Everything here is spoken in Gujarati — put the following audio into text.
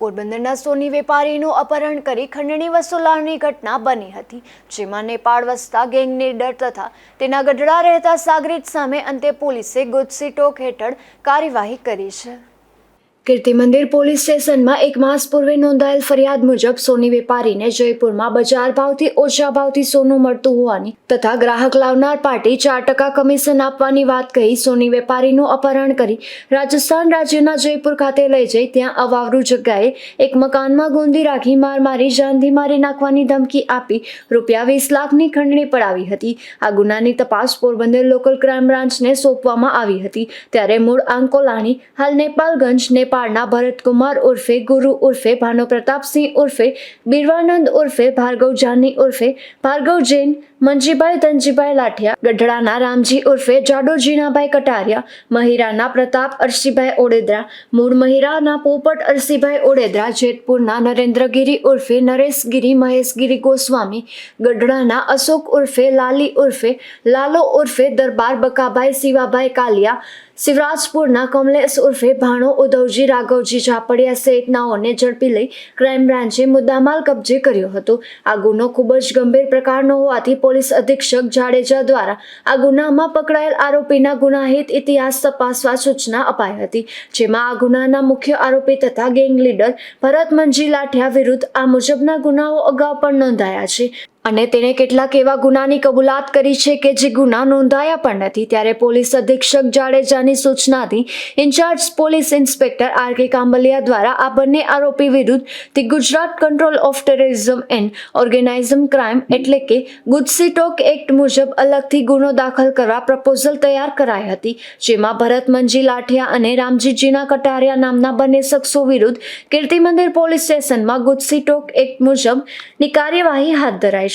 પોરબંદરના સોની વેપારીનું અપહરણ કરી ખંડણી વસૂલાણની ઘટના બની હતી, જેમાં નેપાળ વસતા ગેંગ લીડર તથા તેના ગઢડા રહેતા સાગરીત સામે અંતે પોલીસે ગુજસી ટોક હેઠળ કાર્યવાહી કરી છે. કીર્તિ મંદિર પોલીસ સ્ટેશનમાં એક માસ પૂર્વે નોંધાયેલ ફરિયાદ મુજબ સોની વેપારીને જયપુરમાં બજાર ભાવથી ઓછા ભાવથી સોનું મળતું હોવાની તથા ગ્રાહક લાવનાર પાર્ટી ચાર ટકા કમિશન આપવાની વાત કહી સોની વેપારીનું અપહરણ કરી રાજસ્થાન રાજ્યના જયપુર ખાતે લઈ જઈ ત્યાં અવાવરૂ જગ્યાએ એક મકાનમાં ગોંધી રાખી માર મારી જાનથી મારી નાખવાની ધમકી આપી રૂપિયા વીસ લાખની ખંડણી પડાવી હતી. આ ગુનાની તપાસ પોરબંદર લોકલ ક્રાઇમ બ્રાન્ચને સોંપવામાં આવી હતી. ત્યારે મૂળ આંકોલાણી હાલ નેપાલગંજ નેપાળના ભરતકુમાર ઉર્ફે, ગુરુ ઉર્ફે ભાનુપ્રતાપસિંહ ઉર્ફે, બિરવાનંદ ઉર્ફે, ભાર્ગવ જાની ઉર્ફે, ભાર્ગવ જૈન મંજીભાઈ ધનજીભાઈ લાઠિયા, ગઢડાના રામજી ઉર્ફે જાડો કટારિયા, મહિરાના પ્રતાપ અરસીભાઈ ઓડેદરા, મૂળ મહિરાના પોપટ અરસીભાઈ ઓડેદરા, જેતપુરના નરેન્દ્રગીરી ઉર્ફે નરેશગીરી, મહેશગીરી ગોસ્વામી, ગઢડાના અશોક ઉર્ફે લાલી ઉર્ફે, લાલો ઉર્ફે દરબાર બકાભાઈ, શિવાભાઈ કાલિયા, શિવરાજપુરના કમલેશ ઉર્ફે ભાણો ઉધવજી રાઘવજી ઝાપડિયા સહિતનાઓને ઝડપી લઈ ક્રાઇમ બ્રાન્ચે મુદ્દામાલ કબજે કર્યો હતો. આ ગુનો ખૂબ જ ગંભીર પ્રકારનો હોવાથી પોલીસ અધિક્ષક જાડેજા દ્વારા આ ગુનામાં પકડાયેલ આરોપીના ગુનાહિત ઇતિહાસ તપાસવા સૂચના અપાઈ હતી, જેમાં આ ગુનાના મુખ્ય આરોપી તથા ગેંગ લીડર ભરત મંજી લાઠિયા વિરુદ્ધ આ મુજબના ગુનાઓ અગાઉ પણ નોંધાયા છે. અને તેણે કેટલાક એવા ગુનાની કબૂલાત કરી છે કે જે ગુના નોંધાયા પણ નથી. ત્યારે પોલીસ અધિક્ષક જાડેજાની સૂચનાથી in charge police inspector R K Kambaliya દ્વારા આ બંને આરોપી વિરુદ્ધ the Gujarat control of terrorism and organised crime એટલે કે ગુજસીટોક એક્ટ મુજબ અલગથી ગુનો દાખલ કરવા પ્રપોઝલ તૈયાર કરાઈ હતી, જેમાં ભરત મંજી લાઠિયા અને રામજીજીના કટારિયા નામના બંને શખ્સો વિરુદ્ધ કીર્તિ મંદિર પોલીસ સ્ટેશનમાં ગુજસીટોક એક્ટ મુજબની કાર્યવાહી હાથ ધરાઈ